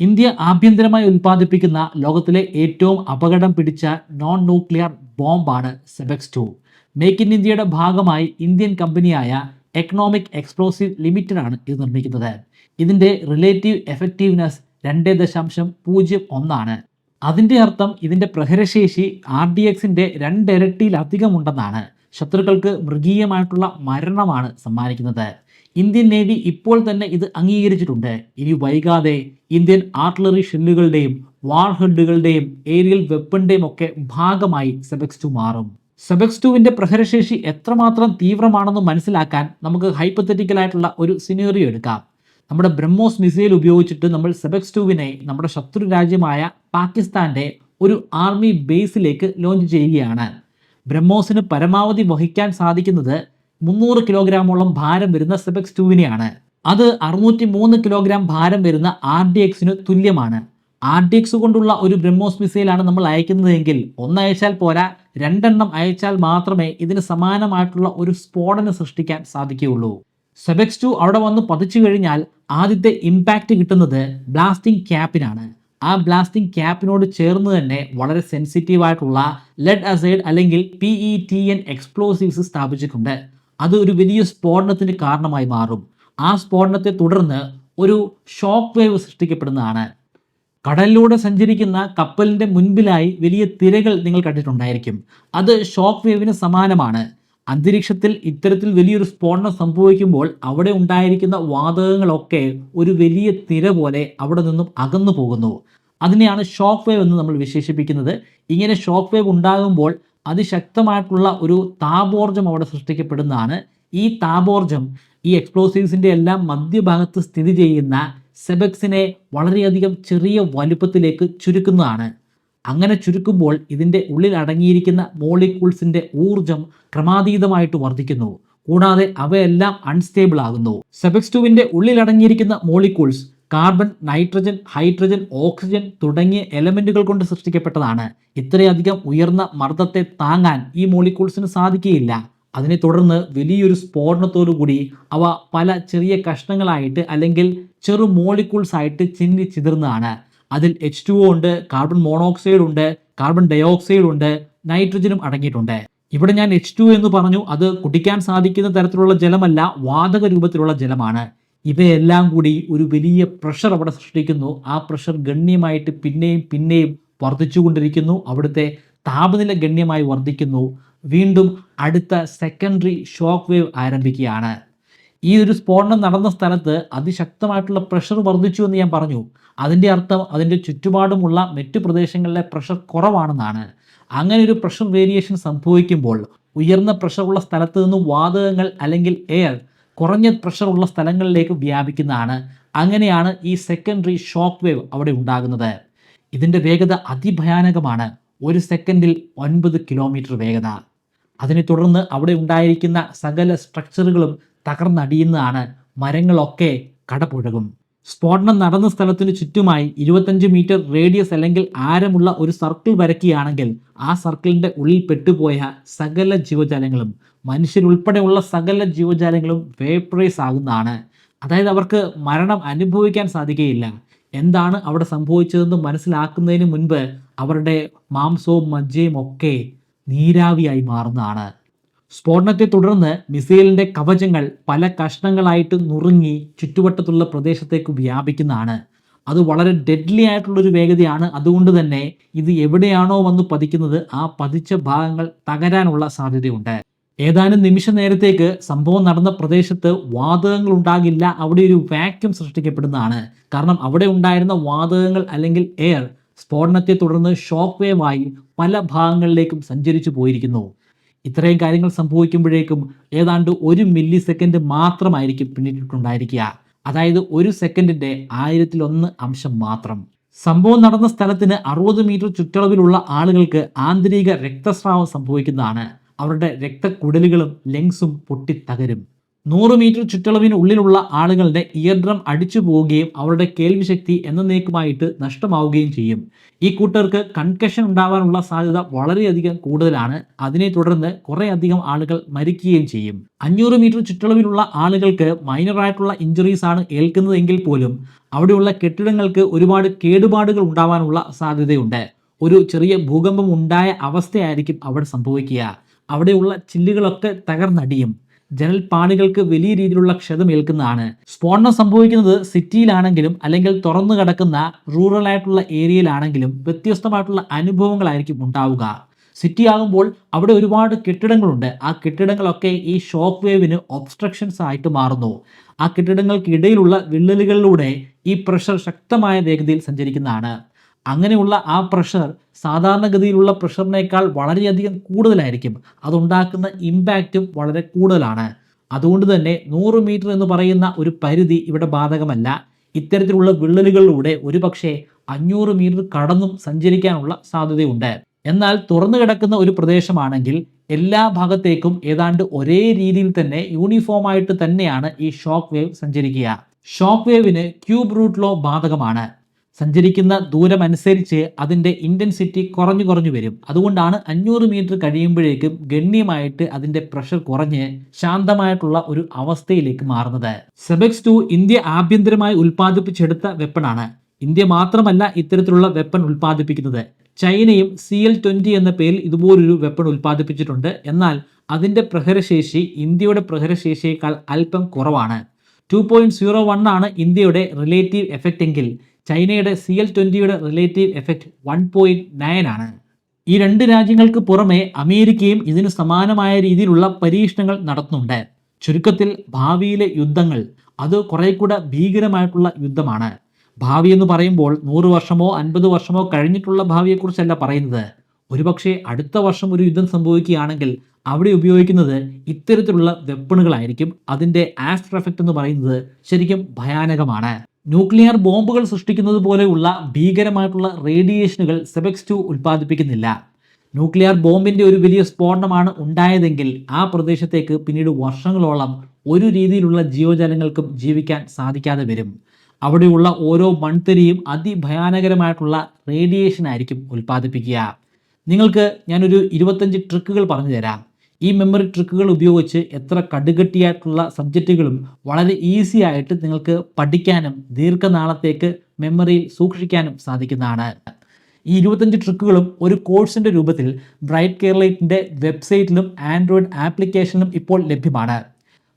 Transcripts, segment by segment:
India ആഭ്യന്തരമായി ഉൽപ്പാദിപ്പിക്കുന്ന ലോകത്തിലെ ഏറ്റവും അപകടം പിടിച്ച നോൺ ന്യൂക്ലിയർ ബോംബാണ് സെബക്സ് ടു മേക്ക് ഇൻ ഇന്ത്യയുടെ ഭാഗമായി ഇന്ത്യൻ കമ്പനിയായ എക്കണോമിക് എക്സ്പ്ലോസീവ് ലിമിറ്റഡ് ആണ് ഇത് നിർമ്മിക്കുന്നത്. ഇതിന്റെ റിലേറ്റീവ് എഫക്റ്റീവ്നെസ് രണ്ട് ദശാംശം പൂജ്യം ഒന്നാണ്. അതിന്റെ അർത്ഥം ഇതിന്റെ പ്രഹരശേഷി ആർ ഡി എക്സിന്റെ രണ്ടിരട്ടിയിലധികം ഉണ്ടെന്നാണ്. ശത്രുക്കൾക്ക് മൃഗീയമായിട്ടുള്ള മരണമാണ് സമ്മാനിക്കുന്നത്. ഇന്ത്യൻ നേവി ഇപ്പോൾ തന്നെ ഇത് അംഗീകരിച്ചിട്ടുണ്ട്. ഇനി വൈകാതെ ഇന്ത്യൻ ആർട്ടിലറി ഷെല്ലുകളുടെയും വാർ ഹെഡുകളുടെയും ഏരിയൽ വെപ്പണിന്റെയും ഒക്കെ ഭാഗമായി സെബക്സ് ടു മാറും. സെബക്സ് ടുവിന്റെ പ്രഹരശേഷി എത്രമാത്രം തീവ്രമാണെന്ന് മനസ്സിലാക്കാൻ നമുക്ക് ഹൈപ്പത്തറ്റിക്കൽ ആയിട്ടുള്ള ഒരു സിനേറിയോ എടുക്കാം. നമ്മുടെ ബ്രഹ്മോസ് മിസൈൽ ഉപയോഗിച്ചിട്ട് നമ്മൾ സെബക്സ് ടുവിനെ നമ്മുടെ ശത്രു രാജ്യമായ പാകിസ്ഥാന്റെ ഒരു ആർമി ബേസിലേക്ക് ലോഞ്ച് ചെയ്യുകയാണ്. ബ്രഹ്മോസിന് പരമാവധി വഹിക്കാൻ സാധിക്കുന്നത് മുന്നൂറ് കിലോഗ്രാമോളം ഭാരം വരുന്ന സെബക്സ് ടുവിനെയാണ് അത് അറുന്നൂറ്റി മൂന്ന് കിലോഗ്രാം ഭാരം വരുന്ന ആർ ഡി എക്സിന് തുല്യമാണ്. ആർ ഡി എക്സ് കൊണ്ടുള്ള ഒരു ബ്രഹ്മോസ് മിസൈലാണ് നമ്മൾ അയക്കുന്നതെങ്കിൽ ഒന്ന് അയച്ചാൽ പോരാ രണ്ടെണ്ണം അയച്ചാൽ മാത്രമേ ഇതിന് സമാനമായിട്ടുള്ള ഒരു സ്ഫോടനം സൃഷ്ടിക്കാൻ സാധിക്കുകയുള്ളൂ. സെബക്സ് ടു അവിടെ വന്ന് പതിച്ചു കഴിഞ്ഞാൽ ആദ്യത്തെ ഇമ്പാക്റ്റ് കിട്ടുന്നത് ബ്ലാസ്റ്റിംഗ് ക്യാപ്പിനാണ്. ആ ബ്ലാസ്റ്റിംഗ് ക്യാപ്പിനോട് ചേർന്ന് തന്നെ വളരെ സെൻസിറ്റീവ് ആയിട്ടുള്ള ലെഡ് അസൈഡ് അല്ലെങ്കിൽ P E T N explosives സ്ഥാപിച്ചിട്ടുണ്ട്. അത് ഒരു വലിയ സ്ഫോടനത്തിന് കാരണമായി മാറും. ആ സ്ഫോടനത്തെ തുടർന്ന് ഒരു ഷോക്ക് വേവ് സൃഷ്ടിക്കപ്പെടുന്നതാണ്. കടലിലൂടെ സഞ്ചരിക്കുന്ന കപ്പലിന്റെ മുൻപിലായി വലിയ തിരകൾ നിങ്ങൾ കണ്ടിട്ടുണ്ടായിരിക്കും. അത് ഷോക്ക് വേവിന് സമാനമാണ്. അന്തരീക്ഷത്തിൽ ഇത്തരത്തിൽ വലിയൊരു സ്ഫോടനം സംഭവിക്കുമ്പോൾ അവിടെ ഉണ്ടായിരിക്കുന്ന വാതകങ്ങളൊക്കെ ഒരു വലിയ തിര പോലെ അവിടെ നിന്നും അകന്നു പോകുന്നു. അതിനെയാണ് ഷോക്ക് വേവ് എന്ന് നമ്മൾ വിശേഷിപ്പിക്കുന്നത്. ഇങ്ങനെ ഷോക്ക് വേവ് ഉണ്ടാകുമ്പോൾ അതിശക്തമായിട്ടുള്ള ഒരു താപോർജം അവിടെ സൃഷ്ടിക്കപ്പെടുന്നതാണ്. ഈ താപോർജം ഈ എക്സ്പ്ലോസീവ്സിന്റെ എല്ലാം മധ്യഭാഗത്ത് സ്ഥിതി ചെയ്യുന്ന സെബക്സിനെ വളരെയധികം ചെറിയ വലുപ്പത്തിലേക്ക് ചുരുക്കുന്നതാണ്. അങ്ങനെ ചുരുക്കുമ്പോൾ ഇതിന്റെ ഉള്ളിൽ അടങ്ങിയിരിക്കുന്ന മോളിക്യൂൾസിന്റെ ഊർജം ക്രമാതീതമായിട്ട് വർദ്ധിക്കുന്നു. കൂടാതെ അവയെല്ലാം അൺസ്റ്റേബിൾ ആകുന്നു. സെബക്സ് ടുവിന്റെ ഉള്ളിൽ അടങ്ങിയിരിക്കുന്ന molecules carbon nitrogen hydrogen oxygen തുടങ്ങിയ എലമെന്റുകൾ കൊണ്ട് സൃഷ്ടിക്കപ്പെട്ടതാണ്. ഇത്രയധികം ഉയർന്ന മർദ്ദത്തെ താങ്ങാൻ ഈ മോളിക്യൂൾസിന് സാധിക്കുകയില്ല. അതിനെ തുടർന്ന് വലിയൊരു സ്ഫോടനത്തോടുകൂടി അവ പല ചെറിയ കഷ്ണങ്ങളായിട്ട് അല്ലെങ്കിൽ ചെറു മോളിക്യൂൾസ് ആയിട്ട് ചിന്നി ചിതർന്നതാണ് അതിൽ എച്ച് ടു ഉണ്ട് കാർബൺ മോണോക്സൈഡ് ഉണ്ട് കാർബൺ ഡയോക്സൈഡ് ഉണ്ട് നൈട്രജനും അടങ്ങിയിട്ടുണ്ട്. ഇവിടെ ഞാൻ എച്ച് ടു എന്ന് പറഞ്ഞു അത് കുടിക്കാൻ സാധിക്കുന്ന തരത്തിലുള്ള ജലമല്ല വാതക രൂപത്തിലുള്ള ജലമാണ്. ഇവയെല്ലാം കൂടി ഒരു വലിയ പ്രഷർ അവിടെ സൃഷ്ടിക്കുന്നു. ആ പ്രഷർ ഗണ്യമായിട്ട് പിന്നെയും പിന്നെയും വർദ്ധിച്ചുകൊണ്ടിരിക്കുന്നു അവിടുത്തെ താപനില ഗണ്യമായി വർദ്ധിക്കുന്നു. വീണ്ടും അടുത്ത സെക്കൻഡറി ഷോക്ക് വേവ് ആരംഭിക്കുകയാണ്. ഈ ഒരു സ്ഫോടനം നടന്ന സ്ഥലത്ത് അതിശക്തമായിട്ടുള്ള പ്രഷർ വർദ്ധിച്ചു എന്ന് ഞാൻ പറഞ്ഞു. അതിന്റെ അർത്ഥം അതിന്റെ ചുറ്റുപാടുമുള്ള മറ്റു പ്രദേശങ്ങളിലെ പ്രഷർ കുറവാണെന്നാണ്. അങ്ങനെ ഒരു പ്രഷർ വേരിയേഷൻ സംഭവിക്കുമ്പോൾ ഉയർന്ന പ്രഷറുള്ള സ്ഥലത്ത് നിന്നും വാതകങ്ങൾ അല്ലെങ്കിൽ എയർ കുറഞ്ഞ പ്രഷറുള്ള സ്ഥലങ്ങളിലേക്ക് വ്യാപിക്കുന്നതാണ്. അങ്ങനെയാണ് ഈ സെക്കൻഡറി ഷോക്ക് വേവ് അവിടെ ഉണ്ടാകുന്നത്. ഇതിന്റെ വേഗത അതിഭയാനകമാണ്. ഒരു സെക്കൻഡിൽ ഒൻപത് കിലോമീറ്റർ വേഗത. അതിനെ തുടർന്ന് അവിടെ ഉണ്ടായിരിക്കുന്ന സകല സ്ട്രക്ചറുകളും തകർന്നടിയുന്നതാണ്. മരങ്ങളൊക്കെ കടപുഴകും. സ്ഫോടനം നടന്ന സ്ഥലത്തിനു ചുറ്റുമായി ഇരുപത്തഞ്ച് മീറ്റർ റേഡിയസ് അല്ലെങ്കിൽ ആരമുള്ള ഒരു സർക്കിൾ വരയ്ക്കുകയാണെങ്കിൽ ആ സർക്കിളിന്റെ ഉള്ളിൽ പെട്ടുപോയ സകല ജീവജാലങ്ങളും മനുഷ്യരുൾപ്പെടെയുള്ള സകല ജീവജാലങ്ങളും വേപ്പറൈസ് ആകുന്നതാണ്. അതായത് അവർക്ക് മരണം അനുഭവിക്കാൻ സാധിക്കുകയില്ല. എന്താണ് അവിടെ സംഭവിച്ചതെന്ന് മനസ്സിലാക്കുന്നതിന് മുൻപ് അവരുടെ മാംസവും മജ്ജയും ഒക്കെ നീരാവിയായി മാറുന്നതാണ്. സ്ഫോടനത്തെ തുടർന്ന് മിസൈലിന്റെ കവചങ്ങൾ പല കഷ്ണങ്ങളായിട്ട് നുറുങ്ങി ചുറ്റുവട്ടത്തുള്ള പ്രദേശത്തേക്ക് വ്യാപിക്കുന്നതാണ്. അത് വളരെ ഡെഡ്ലി ആയിട്ടുള്ളൊരു വേഗതയാണ്. അതുകൊണ്ട് തന്നെ ഇത് എവിടെയാണോ വന്ന് പതിക്കുന്നത് ആ പതിച്ച ഭാഗങ്ങൾ തകരാനുള്ള സാധ്യതയുണ്ട്. ഏതാനും നിമിഷ നേരത്തേക്ക് സംഭവം നടന്ന പ്രദേശത്ത് വാതകങ്ങൾ ഉണ്ടാകില്ല. അവിടെ ഒരു വാക്യൂം സൃഷ്ടിക്കപ്പെടുന്നതാണ്. കാരണം അവിടെ ഉണ്ടായിരുന്ന വാതകങ്ങൾ അല്ലെങ്കിൽ എയർ സ്ഫോടനത്തെ തുടർന്ന് ഷോക്ക് വേവായി പല ഭാഗങ്ങളിലേക്കും സഞ്ചരിച്ചു പോയിരിക്കുന്നു. ഇത്രയും കാര്യങ്ങൾ സംഭവിക്കുമ്പോഴേക്കും ഏതാണ്ട് ഒരു മില്ലി സെക്കൻഡ് മാത്രമായിരിക്കും പിന്നിട്ടിട്ടുണ്ടായിരിക്കുക. അതായത് ഒരു സെക്കൻഡിന്റെ ആയിരത്തിലൊന്ന് അംശം മാത്രം. സംഭവം നടന്ന സ്ഥലത്തിന് അറുപത് മീറ്റർ ചുറ്റളവിലുള്ള ആളുകൾക്ക് ആന്തരിക രക്തസ്രാവം സംഭവിക്കുന്നതാണ്. അവരുടെ രക്തക്കുടലുകളും ലങ്സും പൊട്ടിത്തകരും. നൂറ് മീറ്റർ ചുറ്റളവിന് ഉള്ളിലുള്ള ആളുകളുടെ ഇയർ ഡ്രം അടിച്ചു പോവുകയും അവരുടെ കേൾവിശക്തി എന്നേക്കുമായിട്ട് നഷ്ടമാവുകയും ചെയ്യും. ഈ കൂട്ടർക്ക് കൺകഷൻ ഉണ്ടാവാനുള്ള സാധ്യത വളരെയധികം കൂടുതലാണ്. അതിനെ തുടർന്ന് കുറേയധികം ആളുകൾ മരിക്കുകയും ചെയ്യും. അഞ്ഞൂറ് മീറ്റർ ചുറ്റളവിലുള്ള ആളുകൾക്ക് മൈനറായിട്ടുള്ള ഇഞ്ചുറീസ് ആണ് ഏൽക്കുന്നതെങ്കിൽ പോലും അവിടെയുള്ള കെട്ടിടങ്ങൾക്ക് ഒരുപാട് കേടുപാടുകൾ ഉണ്ടാവാനുള്ള സാധ്യതയുണ്ട്. ഒരു ചെറിയ ഭൂകമ്പം ഉണ്ടായ അവസ്ഥയായിരിക്കും അവിടെ സംഭവിക്കുക. അവിടെയുള്ള ചില്ലുകളൊക്കെ തകർന്നടിയും ജനൽപ്പാളികൾക്ക് വലിയ രീതിയിലുള്ള ക്ഷതമേൽക്കുന്നതാണ്. സ്ഫോടനം സംഭവിക്കുന്നത് സിറ്റിയിലാണെങ്കിലും അല്ലെങ്കിൽ തുറന്നു കിടക്കുന്ന റൂറൽ ആയിട്ടുള്ള ഏരിയയിലാണെങ്കിലും വ്യത്യസ്തമായിട്ടുള്ള അനുഭവങ്ങളായിരിക്കും ഉണ്ടാവുക. സിറ്റി ആകുമ്പോൾ അവിടെ ഒരുപാട് കെട്ടിടങ്ങളുണ്ട്. ആ കെട്ടിടങ്ങളൊക്കെ ഈ ഷോക്ക് വേവിന് ഒബ്സ്ട്രക്ഷൻസ് ആയിട്ട് മാറുന്നു. ആ കെട്ടിടങ്ങൾക്കിടയിലുള്ള വിള്ളലുകളിലൂടെ ഈ പ്രഷർ ശക്തമായ വേഗതയിൽ സഞ്ചരിക്കുന്നതാണ്. അങ്ങനെയുള്ള ആ പ്രഷർ സാധാരണഗതിയിലുള്ള പ്രഷറിനേക്കാൾ വളരെയധികം കൂടുതലായിരിക്കും. അതുണ്ടാക്കുന്ന ഇമ്പാക്റ്റും വളരെ കൂടുതലാണ്. അതുകൊണ്ട് തന്നെ നൂറ് മീറ്റർ എന്ന് പറയുന്ന ഒരു പരിധി ഇവിടെ ബാധകമല്ല. ഇത്തരത്തിലുള്ള വിള്ളലുകളിലൂടെ ഒരുപക്ഷെ അഞ്ഞൂറ് മീറ്റർ കടന്നും സഞ്ചരിക്കാനുള്ള സാധ്യതയുണ്ട്. എന്നാൽ തുറന്നു കിടക്കുന്ന ഒരു പ്രദേശമാണെങ്കിൽ എല്ലാ ഭാഗത്തേക്കും ഏതാണ്ട് ഒരേ രീതിയിൽ തന്നെ യൂണിഫോം ആയിട്ട് തന്നെയാണ് ഈ ഷോക്ക് വേവ് സഞ്ചരിക്കുക. ഷോക്ക് വേവിന് ക്യൂബ് റൂട്ട് ലോ ബാധകമാണ്. സഞ്ചരിക്കുന്ന ദൂരം അനുസരിച്ച് അതിന്റെ ഇന്റൻസിറ്റി കുറഞ്ഞു കുറഞ്ഞു വരും. അതുകൊണ്ടാണ് അഞ്ഞൂറ് മീറ്റർ കഴിയുമ്പോഴേക്കും ഗണ്യമായിട്ട് അതിന്റെ പ്രഷർ കുറഞ്ഞ് ശാന്തമായിട്ടുള്ള ഒരു അവസ്ഥയിലേക്ക് മാറുന്നത്. സെബക്സ് ടു ഇന്ത്യ ആഭ്യന്തരമായി ഉൽപ്പാദിപ്പിച്ചെടുത്ത വെപ്പണാണ് ഇന്ത്യ മാത്രമല്ല ഇത്തരത്തിലുള്ള വെപ്പൺ ഉൽപ്പാദിപ്പിക്കുന്നത്. ചൈനയും സി എൽ ട്വന്റി എന്ന പേരിൽ ഇതുപോലൊരു വെപ്പൺ ഉൽപ്പാദിപ്പിച്ചിട്ടുണ്ട്. എന്നാൽ അതിന്റെ പ്രഹരശേഷി ഇന്ത്യയുടെ പ്രഹരശേഷിയേക്കാൾ അല്പം കുറവാണ്. ടു പോയിന്റ് സീറോ വൺ ആണ് ഇന്ത്യയുടെ റിലേറ്റീവ് എഫക്റ്റ് എങ്കിൽ ചൈനയുടെ C L ട്വന്റിയുടെ relative effect one point nine ആണ്. ഈ രണ്ട് രാജ്യങ്ങൾക്ക് പുറമെ അമേരിക്കയും ഇതിന് സമാനമായ രീതിയിലുള്ള പരീക്ഷണങ്ങൾ നടത്തുന്നുണ്ട്. ചുരുക്കത്തിൽ ഭാവിയിലെ യുദ്ധങ്ങൾ അത് കുറെ കൂടെ ഭീകരമായിട്ടുള്ള യുദ്ധമാണ്. ഭാവി എന്ന് പറയുമ്പോൾ നൂറ് വർഷമോ അൻപത് വർഷമോ കഴിഞ്ഞിട്ടുള്ള ഭാവിയെക്കുറിച്ചല്ല പറയുന്നത്. ഒരുപക്ഷെ അടുത്ത വർഷം ഒരു യുദ്ധം സംഭവിക്കുകയാണെങ്കിൽ അവിടെ ഉപയോഗിക്കുന്നത് ഇത്തരത്തിലുള്ള വെപ്പണുകളായിരിക്കും അതിന്റെ ആഫ്റ്റർ എഫക്റ്റ് എന്ന് പറയുന്നത് ശരിക്കും ഭയാനകമാണ്. ന്യൂക്ലിയർ ബോംബുകൾ സൃഷ്ടിക്കുന്നത് പോലെയുള്ള ഭീകരമായിട്ടുള്ള റേഡിയേഷനുകൾ സെബെക്സ് ടു ഉൽപ്പാദിപ്പിക്കുന്നില്ല. ന്യൂക്ലിയർ ബോംബിന്റെ ഒരു വലിയ സ്ഫോടനമാണ് ഉണ്ടായതെങ്കിൽ ആ പ്രദേശത്തേക്ക് പിന്നീട് വർഷങ്ങളോളം ഒരു രീതിയിലുള്ള ജീവജാലങ്ങൾക്കും ജീവിക്കാൻ സാധിക്കാതെ വരും. അവിടെയുള്ള ഓരോ മൺതരിയും അതിഭയാനകരമായിട്ടുള്ള റേഡിയേഷൻ ആയിരിക്കും ഉൽപ്പാദിപ്പിക്കുക. നിങ്ങൾക്ക് ഞാനൊരു ഇരുപത്തഞ്ച് ട്രിക്കുകൾ പറഞ്ഞു തരാം ഈ മെമ്മറി ട്രിക്കുകൾ ഉപയോഗിച്ച് എത്ര കടുകട്ടിയായിട്ടുള്ള സബ്ജക്റ്റുകളും വളരെ ഈസി ആയിട്ട് നിങ്ങൾക്ക് പഠിക്കാനും ദീർഘനാളത്തേക്ക് മെമ്മറിയിൽ സൂക്ഷിക്കാനും സാധിക്കുന്നതാണ്. ഈ ഇരുപത്തഞ്ച് ട്രിക്കുകളും ഒരു കോഴ്സിന്റെ രൂപത്തിൽ ബ്രൈറ്റ് കേരളൈറ്റിന്റെ വെബ്സൈറ്റിലും ആൻഡ്രോയിഡ് ആപ്ലിക്കേഷനിലും ഇപ്പോൾ ലഭ്യമാണ്.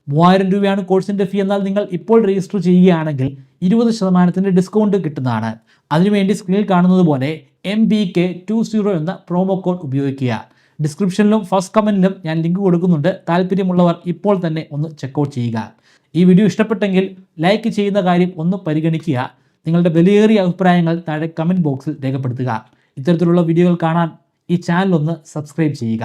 മൂവായിരം രൂപയാണ് കോഴ്സിന്റെ ഫീ എന്നാൽ നിങ്ങൾ ഇപ്പോൾ രജിസ്റ്റർ ചെയ്യുകയാണെങ്കിൽ ഇരുപത് ശതമാനത്തിന്റെ ഡിസ്കൗണ്ട് കിട്ടുന്നതാണ്. അതിനുവേണ്ടി സ്ക്രീനിൽ കാണുന്നത് പോലെ M B K two zero എന്ന പ്രോമോ കോഡ് ഉപയോഗിക്കുക. ഡിസ്ക്രിപ്ഷനിലും ഫസ്റ്റ് കമന്റിലും ഞാൻ ലിങ്ക് കൊടുക്കുന്നുണ്ട്. താല്പര്യമുള്ളവർ ഇപ്പോൾ തന്നെ ഒന്ന് ചെക്കൗട്ട് ചെയ്യുക. ഈ വീഡിയോ ഇഷ്ടപ്പെട്ടെങ്കിൽ ലൈക്ക് ചെയ്യുന്ന കാര്യം ഒന്ന് പരിഗണിക്കുക. നിങ്ങളുടെ വിലയേറിയ അഭിപ്രായങ്ങൾ താഴെ കമന്റ് ബോക്സിൽ രേഖപ്പെടുത്തുക. ഇത്തരത്തിലുള്ള വീഡിയോകൾ കാണാൻ ഈ ചാനൽ ഒന്ന് സബ്സ്ക്രൈബ് ചെയ്യുക.